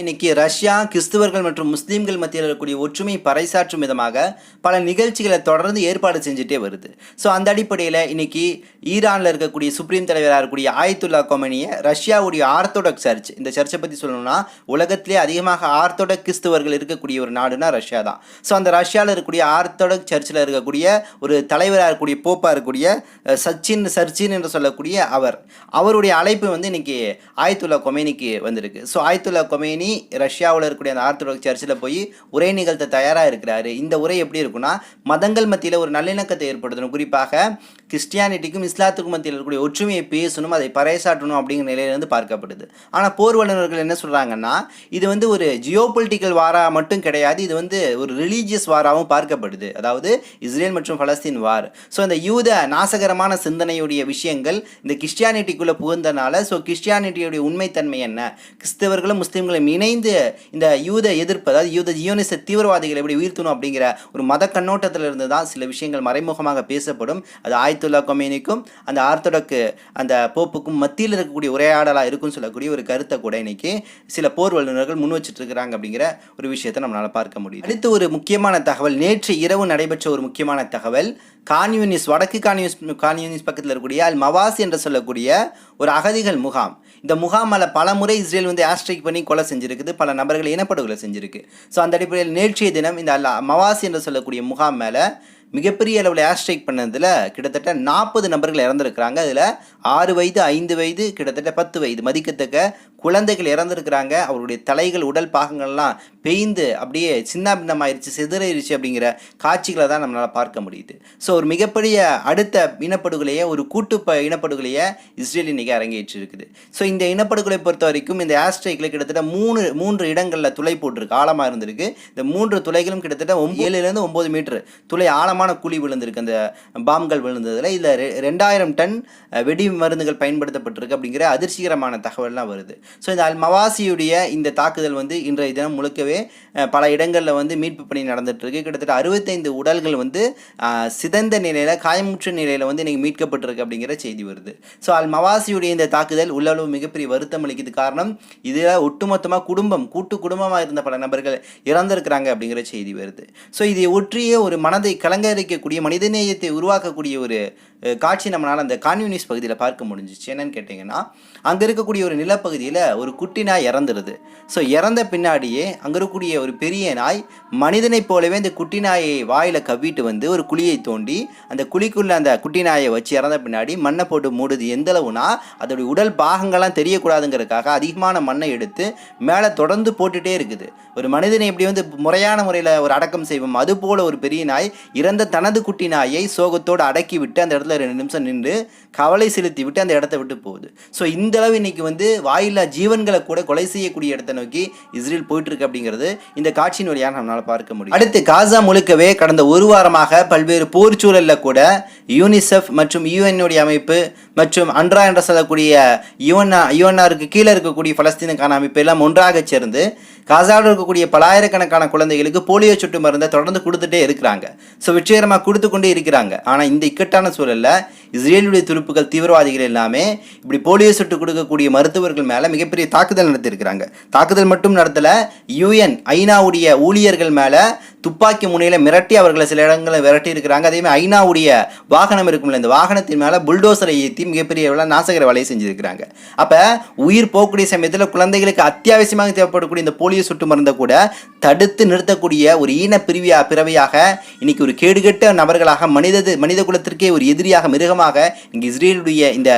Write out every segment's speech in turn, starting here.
இன்னைக்கு ரஷ்யா கிறிஸ்துவர்கள் மற்றும் முஸ்லீம்கள் மத்தியில் இருக்கக்கூடிய ஒற்றுமை பறைசாற்றும் விதமாக பல நிகழ்ச்சிகளை தொடர்ந்து ஏற்பாடு செஞ்சுட்டே வருது. ஸோ அந்த அடிப்படையில் இன்னைக்கு ஈரானில் இருக்கக்கூடிய சுப்ரீம் தலைவராக இருக்கக்கூடிய ஆயத்துல்லா கொமனியை ரஷ்யாவுடைய ஆர்த்தோடாக்ஸ் சர்ச் இந்த சர்ச்சை பற்றி சொல்லணும்னா உலகத்திலே அதிகமாக ஆர்த்தோடாக் கிறிஸ்துவர்கள் இருக்கக்கூடிய ஒரு நாடுனா ரஷ்யா தான். ஸோ அந்த ரஷ்யாவில் இருக்கக்கூடிய ஆர்த்தோடாக் சர்ச்சில் இருக்கக்கூடிய ஒரு தலைவராக இருக்கக்கூடிய போப்பாக இருக்கக்கூடிய சச்சின் சர்ச்சின் என்று சொல்லக்கூடிய அவர் அவருடைய அழைப்பு வந்து இன்னைக்கு ஆயத்துல்லா கொமேனிக்கு வந்திருக்கு. ஸோ ஆயத்துல்லா கொமேனி ரஷ்யாவில் இருக்கக்கூடிய அந்த ஆர்த்தடாக்ஸ் சர்ச்சில் போய் உரை நிகழ்த்த தயாராக இருக்கிறாரு. இந்த உரை எப்படி இருக்குன்னா மதங்கள் மத்தியில் ஒரு நல்லிணக்கத்தை ஏற்படுத்தணும். குறிப்பாக கிறிஸ்டியானிட்டிக்கும் இஸ்லாத்துக்கும் மத்தியில் இருக்கக்கூடிய ஒற்றுமையை பேசணும் அதை பறைசாற்றணும் அப்படிங்கிற நிலையிலிருந்து பார்க்கப்படுது. ஆனால் போர் வல்லுநர்கள் என்ன சொல்கிறாங்கன்னா இது வந்து ஒரு ஜியோ பொலிட்டிக்கல் வாராக மட்டும் கிடையாது இது வந்து ஒரு ரிலீஜியஸ் வாராவும் பார்க்கப்படுது. அதாவது இஸ்ரேல் மற்றும் பலஸ்தீன் வார் ஸோ இந்த யூத நாசகரமான சிந்தனையுடைய விஷயங்கள் இந்த கிறிஸ்டியானிட்டிக்குள்ளே புகுந்தனால ஸோ கிறிஸ்டியானிட்டியுடைய உண்மைத்தன்மை என்ன? கிறிஸ்தவர்களும் முஸ்லீம்களும் இணைந்து இந்த யூத எதிர்ப்பு அதாவது யூத ஜியோனிச தீவிரவாதிகளை எப்படி வீழ்த்தணும் அப்படிங்கிற ஒரு மத கண்ணோட்டத்தில் இருந்து தான் சில விஷயங்கள் மறைமுகமாக பேசப்படும். அது ஆயத்துல்லா கொமேனிக்கும் அந்த ஆர்த்தோடக்கு அந்த போப்புக்கும் மத்தியில் இருக்கக்கூடிய உரையாடலாக இருக்கும்னு சொல்லக்கூடிய ஒரு கருத்தை கூட இன்னைக்கு சில போர் வல்லுநர்கள் முன் வச்சுட்டு இருக்கிறாங்க அப்படிங்கிற ஒரு விஷயத்தை நம்மளால் பார்க்க முடியும் அடுத்து ஒரு முக்கியமான தகவல் நேற்று இரவு நடைபெற்ற ஒரு முக்கியமான தகவல் கான்யூனிஸ் வடக்கு கான்யூனிஸ் கான்யூனிஸ் பக்கத்தில் இருக்கக்கூடிய அல் மவாஸ் என்று சொல்லக்கூடிய ஒரு அகதிகள் முகாம். இந்த முகாமில் பல முறை இஸ்ரேல் வந்து ஆஸ்ட்ரைக் பண்ணி கொலை செஞ்சு செஞ்சுருக்குது பல நபர்கள் இனப்படுகொலை செஞ்சுருக்கு. ஸோ அந்த அடிப்படையில் நேற்றைய தினம் இந்த அல்ல மவாஸ் என்று சொல்லக்கூடிய முகாம் மேலே மிகப்பெரிய அளவில் ஏர்ஸ்ட்ரைக் பண்ணதில் கிட்டத்தட்ட நாற்பது நபர்கள் இறந்துருக்கிறாங்க. அதில் ஆறு வயது ஐந்து வயது கிட்டத்தட்ட பத்து வயது. மதிக்கத்தக்க குழந்தைகள் இறந்துருக்கிறாங்க. அவருடைய தலைகள் உடல் பாகங்கள்லாம் பெய்ந்து அப்படியே சின்ன பின்னமாயிருச்சு சிதறிடுச்சு அப்படிங்கிற காட்சிகளை தான் நம்மளால் பார்க்க முடியுது. ஸோ ஒரு மிகப்பெரிய அடுத்த இனப்படுகொலையை ஒரு கூட்டு ப இனப்படுகொலையை இஸ்ரேல் இன்றைக்கி அரங்கேற்றி இருக்குது ஸோ இந்த இனப்படுகொலை பொறுத்த வரைக்கும் இந்த ஆஸ்ட்ரைக்கில் கிட்டத்தட்ட மூணு மூன்று இடங்களில் துளை போட்டிருக்கு. ஆழமாக இருந்திருக்கு. இந்த மூன்று துளைகளும் கிட்டத்தட்ட ஒம்ப ஏழுலேருந்து ஒம்பது மீட்ரு துளை ஆழமான குழி விழுந்திருக்கு. அந்த பாம்கள் விழுந்ததில். இதில் ரெ ரெண்டாயிரம் டன் வெடி மருந்துகள் பயன்படுத்தப்பட்டிருக்கு அப்படிங்கிற அதிர்ச்சிகரமான தகவல்லாம் வருது. ஸோ இந்த அல் மவாசியுடைய இந்த தாக்குதல் வந்து இன்றைய தினம் முழுக்கவே பல இடங்களில் வந்து மீட்பு பணி நடந்துட்டு இருக்கு கிட்டத்தட்ட அறுபத்தைந்து உடல்கள் வந்து சிதந்த நிலையில் காயமுற்ற நிலையில் வந்து இன்றைக்கி மீட்கப்பட்டிருக்கு அப்படிங்கிற செய்தி வருது. ஸோ அல் மவாசியுடைய இந்த தாக்குதல் உள்ளளவு மிகப்பெரிய வருத்தம் அளிக்குது. காரணம் இதில் ஒட்டுமொத்தமாக குடும்பம் கூட்டு குடும்பமாக இருந்த பல நபர்கள் இறந்திருக்கிறாங்க அப்படிங்கிற செய்தி வருது. ஸோ இதை ஒற்றிய ஒரு மனதை கலங்கரிக்கக்கூடிய மனிதநேயத்தை உருவாக்கக்கூடிய ஒரு காட்சி நம்மளால் அந்த கான்யூனிஸ்ட் பகுதியில் பார்க்க முடிஞ்சிச்சு. என்னன்னு கேட்டிங்கன்னா அங்கே இருக்கக்கூடிய ஒரு நிலப்பகுதியில் ஒரு குட்டி நாய் இறந்துருது. ஸோ இறந்த பின்னாடியே அங்கே இருக்கக்கூடிய ஒரு பெரிய நாய் மனிதனைப் போலவே இந்த குட்டி நாயை வாயில் கவ்விட்டு வந்து ஒரு குழியை தோண்டி அந்த குழிக்குள்ளே அந்த குட்டி நாயை வச்சு இறந்த பின்னாடி மண்ணை போட்டு மூடுது. எந்தளவுனா அதோடைய உடல் பாகங்கள்லாம் தெரியக்கூடாதுங்கிறதுக்காக அதிகமான மண்ணை எடுத்து மேலே தொடர்ந்து போட்டுகிட்டே இருக்குது. ஒரு மனிதனை இப்படி வந்து முறையான முறையில் ஒரு அடக்கம் செய்வோம். அதுபோல் ஒரு பெரிய நாய் இறந்த தனது குட்டி நாயை சோகத்தோடு அடக்கி விட்டு அந்த இடத்துல ரெண்டு நிமிஷம் நின்று கவலை செலுத்தி விட்டு அந்த இடத்த விட்டு போகுது. ஸோ இந்த அளவு இன்றைக்கி வந்து வாயில்லா ஜீவன்களை கூட கொலை செய்யக்கூடிய இடத்தை நோக்கி இஸ்ரேல் போயிட்டுருக்கு அப்படிங்கிறது இந்த காட்சியின் வழியாக நம்மளால் பார்க்க முடியும். அடுத்து காசா முழுக்கவே கடந்த ஒரு வாரமாக பல்வேறு போர் சூழலில் கூட யூனிசெஃப் மற்றும் யூஎன்னுடைய அமைப்பு மற்றும் அன்றா என்று சொல்லக்கூடிய யுஎன்ஆ யுஎன்ஆருக்கு கீழே இருக்கக்கூடிய பலஸ்தீனுக்கான அமைப்பு எல்லாம் ஒன்றாக சேர்ந்து காசாவில் இருக்கக்கூடிய பலாயிரக்கணக்கான குழந்தைகளுக்கு போலியோ சொட்டு மருந்தை தொடர்ந்து கொடுத்துட்டே இருக்கிறாங்க. ஸோ வெற்றிகரமாக கொடுத்து கொண்டே இருக்கிறாங்க. ஆனால் இந்த இக்கட்டான சூழலில் இஸ்ரேலுடைய துருப்புகள் தீவிரவாதிகள் எல்லாமே இப்படி போலியோ சொட்டு கொடுக்கக்கூடிய மருத்துவர்கள் மேலே மிகப்பெரிய தாக்குதல் நடத்தியிருக்கிறாங்க. தாக்குதல் மட்டும் நடத்தலை யூஎன் ஐநாவுடைய ஊழியர்கள் மேலே துப்பாக்கி முனையில் மிரட்டி அவர்களை சில இடங்களில் விரட்டி இருக்கிறாங்க. அதேமாதிரி ஐநாவுடைய வாகனம் இருக்கும்ல இந்த வாகனத்தின் மேலே புல்டோசரை ஏற்றி மிகப்பெரிய அளவில் நாசகர வேலையை செஞ்சுருக்கிறாங்க. அப்போ உயிர் போகக்கூடிய சமயத்தில் குழந்தைகளுக்கு அத்தியாவசியமாக தேவைப்படக்கூடிய இந்த போலியோ சுட்டு மருந்தை கூட தடுத்து நிறுத்தக்கூடிய ஒரு ஈன பிரிவியா பிறவையாக இன்னைக்கு ஒரு கேடுகட்ட நபர்களாக மனித மனித குலத்திற்கே ஒரு எதிரியாக மிருகமாக இங்கே இஸ்ரேலுடைய இந்த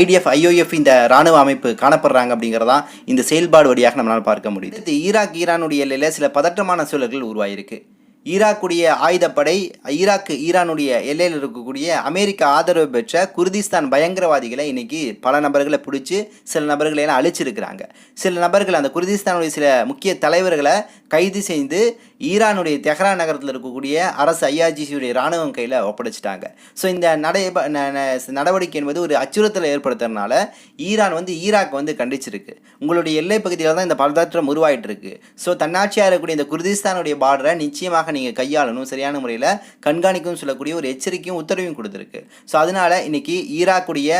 ஐடிஎஃப் ஐஓஎஃப் இந்த ராணுவ அமைப்பு காணப்படுறாங்க அப்படிங்கிறதான் இந்த செயல்பாடு வழியாக நம்மளால் பார்க்க முடியுது. ஈராக் ஈரானுடைய எல்லையில் சில பதற்றமான சூழல்கள் உருவாயிருக்கு. que ஈராக்குடைய ஆயுதப்படை ஈராக்கு ஈரானுடைய எல்லையில் இருக்கக்கூடிய அமெரிக்க ஆதரவு பெற்ற குர்திஸ்தான் பயங்கரவாதிகளை இன்னைக்கு பல நபர்களை பிடிச்சி சில நபர்களை எல்லாம் அழிச்சிருக்கிறாங்க. சில நபர்கள் அந்த குர்திஸ்தானுடைய சில முக்கிய தலைவர்களை கைது செய்து ஈரானுடைய தெஹ்ரான் நகரத்தில் இருக்கக்கூடிய அரசு ஐஆர்ஜிசியுடைய இராணுவம் கையில் ஒப்படைச்சிட்டாங்க. ஸோ இந்த நடை ந- ந- நடவடிக்கை என்பது ஒரு அச்சுறுத்தலை ஏற்படுத்துறதுனால ஈரான் வந்து ஈராக் வந்து கண்டிச்சிருக்கு. உங்களுடைய எல்லை பகுதியில் தான் இந்த பதற்றம் உருவாயிட்டு இருக்கு. ஸோ தன்னாட்சியாக இருக்கக்கூடிய இந்த குர்திஸ்தானுடைய பார்டரை நிச்சயமாக நீங்கள் கையாளணும் சரியான முறையில் கண்காணிக்கும் சொல்லக்கூடிய ஒரு எச்சரிக்கையும் உத்தரவையும் கொடுத்துருக்கு. ஸோ அதனால இன்றைக்கி ஈராக்குடைய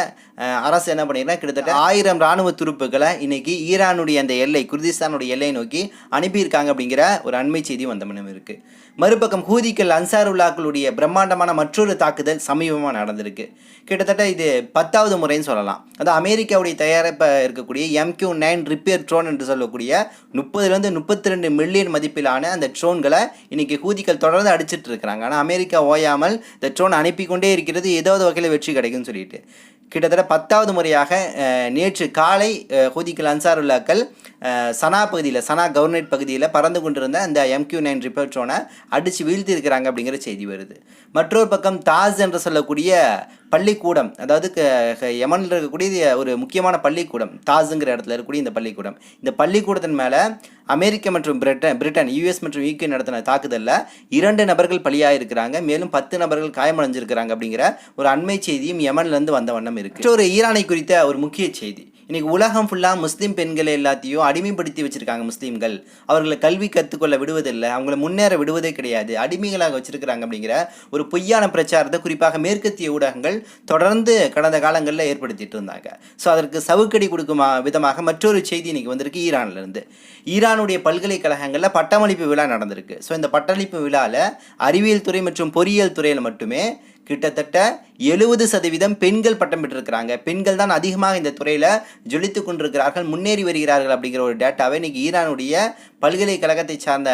அரசு என்ன பண்ணிருக்கா கிட்டத்தட்ட ஆயிரம் ராணுவ துருப்புகளை இன்னைக்கு ஈரானுடைய அந்த எல்லை குர்திஸ்தானுடைய எல்லையை நோக்கி அனுப்பியிருக்காங்க அப்படிங்கிற ஒரு அண்மை செய்தி வந்த மனம் இருக்கு. மறுபக்கம் ஹூதிக்கள் அன்சாருல்லாக்களுடைய பிரம்மாண்டமான மற்றொரு தாக்குதல் சமீபமாக நடந்திருக்கு. கிட்டத்தட்ட இது பத்தாவது முறைன்னு சொல்லலாம். அது அமெரிக்காவுடைய தயாரிப்பாக இருக்கக்கூடிய எம்கியூ நைன் ரிப்பேர் ட்ரோன் என்று சொல்லக்கூடிய முப்பதுலேருந்து முப்பத்தி ரெண்டு மில்லியன் மதிப்பிலான அந்த ட்ரோன்களை இன்னைக்கு ஹூதிக்கள் தொடர்ந்து அடிச்சிட்டு இருக்கிறாங்க. ஆனால் அமெரிக்கா ஓயாமல் இந்த ட்ரோன் அனுப்பி கொண்டே இருக்கிறது ஏதாவது வகையில் வெற்றி கிடைக்கும்னு சொல்லிட்டு. கிட்டத்தட்ட பத்தாவது முறையாக நேற்று காலை அஹ், அன்சாருல்லாக்கள் சனா பகுதியில் சனா கவர்னரேட் பகுதியில் பறந்து கொண்டிருந்த அந்த எம்கியூ நைன் ரிப்பர்ட்ரோனை அடித்து வீழ்த்தி இருக்கிறாங்க அப்படிங்கிற செய்தி வருது. மற்றொரு பக்கம் தாஸ் என்று சொல்லக்கூடிய பள்ளிக்கூடம் அதாவது க- யமனில் இருக்கக்கூடிய ஒரு முக்கியமான பள்ளிக்கூடம் தாஸுங்கிற இடத்துல இருக்கக்கூடிய இந்த பள்ளிக்கூடம். இந்த பள்ளிக்கூடத்தின் மேலே அமெரிக்க மற்றும் பிரிட்டன் பிரிட்டன் யூஎஸ் மற்றும் யூகே நடத்தின தாக்குதலில் இரண்டு நபர்கள் பலியாக இருக்கிறாங்க மேலும் பத்து நபர்கள் காயமடைஞ்சிருக்கிறாங்க அப்படிங்கிற ஒரு அண்மை செய்தியும் யமன்லேருந்து வந்த வண்ணம் இருக்குது ஒரு ஈரானை குறித்த ஒரு முக்கிய செய்தி. இன்றைக்கி உலகம் ஃபுல்லாக முஸ்லீம் பெண்களை எல்லாத்தையும் அடிமைப்படுத்தி வச்சுருக்காங்க முஸ்லீம்கள். அவர்களை கல்வி கற்றுக்கொள்ள விடுவதில்லை. அவங்கள முன்னேற விடுவதே கிடையாது. அடிமைகளாக வச்சுருக்கிறாங்க அப்படிங்கிற ஒரு பொய்யான பிரச்சாரத்தை குறிப்பாக மேற்கத்திய ஊடகங்கள் தொடர்ந்து கடந்த காலங்களில் ஏற்படுத்திட்டு இருந்தாங்க. ஸோ அதற்கு சவுக்கடி கொடுக்கும் விதமாக மற்றொரு செய்தி இன்றைக்கி வந்திருக்கு ஈரான்லேருந்து. ஈரானுடைய பல்கலைக்கழகங்களில் பட்டமளிப்பு விழா நடந்திருக்கு. ஸோ இந்த பட்டமளிப்பு விழாவில் அறிவியல் துறை மற்றும் பொறியியல் துறையில் மட்டுமே கிட்டத்தட்ட எழுபது சதவீதம் பெண்கள் பட்டம் பெற்றிருக்கிறாங்க. பெண்கள் தான் அதிகமாக இந்த துறையில் ஜொலித்து கொண்டிருக்கிறார்கள் முன்னேறி வருகிறார்கள் அப்படிங்கிற ஒரு டேட்டாவை இன்னைக்கு ஈரானுடைய பல்கலைக்கழகத்தை சார்ந்த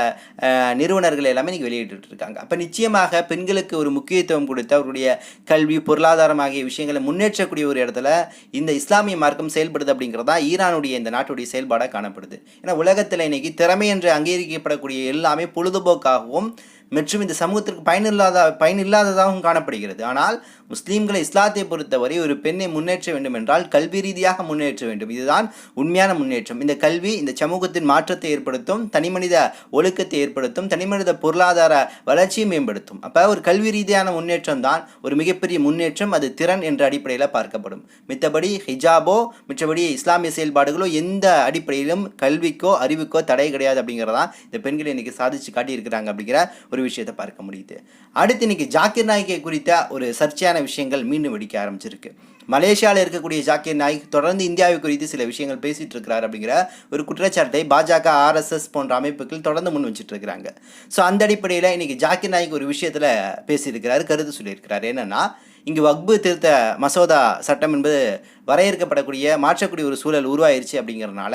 நிறுவனர்கள் எல்லாமே இன்றைக்கி வெளியிட்டு இருக்காங்க. அப்போ நிச்சயமாக பெண்களுக்கு ஒரு முக்கியத்துவம் கொடுத்து அவருடைய கல்வி பொருளாதாரம் ஆகிய விஷயங்களை முன்னேற்றக்கூடிய ஒரு இடத்துல இந்த இஸ்லாமிய மார்க்கம் செயல்படுது அப்படிங்கிறது தான் ஈரானுடைய இந்த நாட்டுடைய செயல்பாடாக காணப்படுது. ஏன்னா உலகத்தில் இன்னைக்கு திறமை என்று அங்கீகரிக்கப்படக்கூடிய எல்லாமே பொழுதுபோக்காகவும் மற்றும் இந்த சமூகத்திற்கு பயனில்லாத பயனில்லாததாகவும் காணப்படுகிறது. ஆனால் முஸ்லீம்களை இஸ்லாத்தை பொறுத்தவரை ஒரு பெண்ணை முன்னேற்ற வேண்டும் என்றால் கல்வி ரீதியாக முன்னேற்ற வேண்டும். இதுதான் உண்மையான முன்னேற்றம். இந்த கல்வி இந்த சமூகத்தின் மாற்றத்தை ஏற்படுத்தும் தனிமனித ஒழுக்கத்தை ஏற்படுத்தும் தனிமனித பொருளாதார வளர்ச்சியை மேம்படுத்தும். அப்போ ஒரு கல்வி ரீதியான முன்னேற்றம் தான் ஒரு மிகப்பெரிய முன்னேற்றம் அது திறன் என்ற அடிப்படையில் பார்க்கப்படும். மித்தபடி ஹிஜாபோ மற்றபடி இஸ்லாமிய செயல்பாடுகளோ எந்த அடிப்படையிலும் கல்விக்கோ அறிவுக்கோ தடை கிடையாது அப்படிங்கிறதான் இந்த பெண்கள் இன்னைக்கு சாதிச்சு காட்டியிருக்கிறாங்க அப்படிங்கிற ஒரு விஷயத்தை பார்க்க முடியுது. அடுத்து இன்னைக்கு ஜாக்கிர் நாய்க்கை குறித்த ஒரு சர்ச்சையான விஷயங்கள் மீண்டும் வெடிக்க ஆரம்பிச்சிருக்கு. மலேசியாவில் இருக்கக்கூடிய ஜாக்கிர் நாய்க் தொடர்ந்து இந்தியாவை குறித்து சில விஷயங்கள் பேசிகிட்டு இருக்கிறார் அப்படிங்கிற ஒரு குற்றச்சாட்டை பாஜக ஆர்எஸ்எஸ் போன்ற அமைப்புகள் தொடர்ந்து முன் வச்சுட்டு இருக்கிறாங்க. ஸோ அந்த அடிப்படையில் இன்றைக்கி ஜாக்கிர் நாய்க் ஒரு விஷயத்தில் பேசியிருக்கிறாரு கருத்து சொல்லியிருக்கிறார். என்னென்னா இங்கு வக்பு திருத்த மசோதா சட்டம் என்பது வரையறுக்கப்படக்கூடிய மாற்றக்கூடிய ஒரு சூழல் உருவாயிருச்சு அப்படிங்கிறதுனால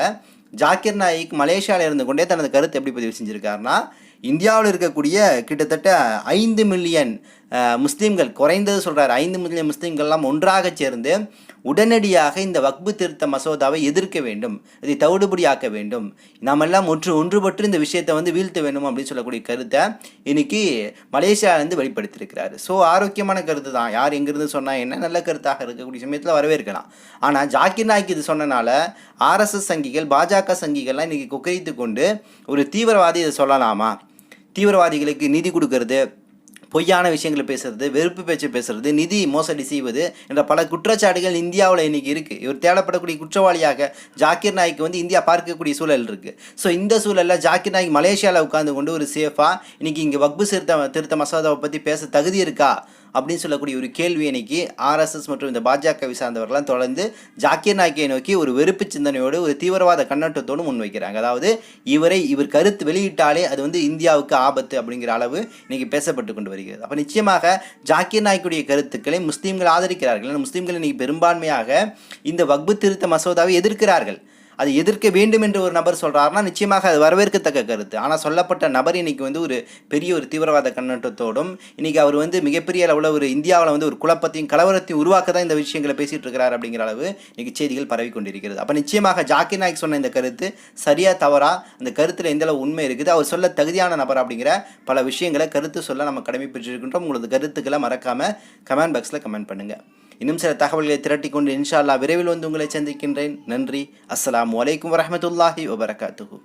ஜாக்கிர் நாயிக் மலேசியாவில் இருந்து கொண்டே தனது கருத்தை எப்படி பதிவு செஞ்சுருக்காருன்னா இந்தியாவில் இருக்கக்கூடிய கிட்டத்தட்ட ஐந்து மில்லியன் முஸ்லீம்கள் குறைந்தது சொல்கிறார் ஐந்து மில்லியன் முஸ்லீம்கள்லாம் ஒன்றாக சேர்ந்து உடனடியாக இந்த வக்பு திருத்த மசோதாவை எதிர்க்க வேண்டும் இதை தவிடுபடியாக்க வேண்டும். நாமெல்லாம் ஒன்று ஒன்றுபட்டு இந்த விஷயத்தை வந்து வீழ்த்த வேண்டும் அப்படின்னு சொல்லக்கூடிய கருத்தை இன்னைக்கு மலேசியாவிலேருந்து வெளிப்படுத்தியிருக்கிறாரு. ஸோ ஆரோக்கியமான கருத்து தான். யார் எங்கேருந்து சொன்னால் என்ன? நல்ல கருத்தாக இருக்கக்கூடிய சமயத்தில் வரவேற்கலாம் ஆனால் ஜாக்கிர் நாய்க்கு இது சொன்னனால ஆர்எஸ்எஸ் சங்கிகள் பாஜக சங்கிகள்லாம் இன்னைக்கு குக்கரித்து கொண்டு ஒரு தீவிரவாதி இதை சொல்லலாமா? தீவிரவாதிகளுக்கு நிதி கொடுக்கறது பொய்யான விஷயங்களை பேசுறது வெறுப்பு பேச்சு பேசுறது நிதி மோசடி செய்வது என்ற பல குற்றச்சாட்டுகள் இந்தியாவில் இன்னைக்கு இருக்குது இவர் தேடப்படக்கூடிய குற்றவாளியாக ஜாக்கிர் நாய்க்கு வந்து இந்தியா பார்க்கக்கூடிய சூழல் இருக்குது ஸோ இந்த சூழலில் ஜாக்கிர் நாய்க் மலேசியாவில் உட்காந்து கொண்டு ஒரு சேஃபாக இன்றைக்கி இங்கே வக்பு திருத்த திருத்த மசோதாவை பற்றி பேச தகுதி இருக்கா? அப்படின்னு சொல்லக்கூடிய ஒரு கேள்வி இன்னைக்கு ஆர்எஸ்எஸ் மற்றும் இந்த பாஜகவை சார்ந்தவர்கள்லாம் தொடர்ந்து ஜாக்கிர் நாய்க்கை நோக்கி ஒரு வெறுப்பு சிந்தனையோடு ஒரு தீவிரவாத கண்ணோட்டத்தோடு முன்வைக்கிறாங்க அதாவது இவரை இவர் கருத்து வெளியிட்டாலே அது வந்து இந்தியாவுக்கு ஆபத்து அப்படிங்கிற அளவு இன்னைக்கு பேசப்பட்டு கொண்டு வருகிறது. அப்போ நிச்சயமாக ஜாக்கிர் நாய்க்குடைய கருத்துக்களை முஸ்லீம்கள் ஆதரிக்கிறார்கள். முஸ்லீம்கள் இன்னைக்கு பெரும்பான்மையாக இந்த வக்பு திருத்த மசோதாவை எதிர்க்கிறார்கள். அது எதிர்க்க வேண்டும் என்று ஒரு நபர் சொல்கிறாருன்னா நிச்சயமாக அது வரவேற்கத்தக்க கருத்து. ஆனால் சொல்லப்பட்ட நபர் இன்றைக்கி வந்து ஒரு பெரிய ஒரு தீவிரவாத கண்ணோட்டத்தோடும் இன்றைக்கி அவர் வந்து மிகப்பெரிய அளவில் ஒரு இந்தியாவில் வந்து ஒரு குழப்பத்தையும் கலவரத்தையும் உருவாக்க தான் இந்த விஷயங்களை பேசிகிட்டு இருக்கிறார் அப்படிங்கிற அளவு இன்றைக்கி செய்திகள் பரவி கொண்டிருக்கிறது அப்போ நிச்சயமாக ஜாக்கிர் நாயக் சொன்ன இந்த கருத்து சரியாக தவறா அந்த கருத்தில் எந்த அளவு உண்மை இருக்குது அவர் சொல்ல தகுதியான நபர் அப்படிங்கிற பல விஷயங்களை கருத்து சொல்ல நம்ம கடமை பெற்றிருக்கின்றோம். உங்களது கருத்துக்களை மறக்காமல் கமெண்ட் பாக்ஸில் கமெண்ட் பண்ணுங்கள் இன்னும் சில தகவல்களை திரட்டிக் கொண்டு இன்ஷா அல்லாஹ் விரைவில் வந்து உங்களை சந்திக்கின்றேன். நன்றி. அஸ்லாம் வலைக்கம் வரமத்துல்லாஹி வபரகாத்துஹு.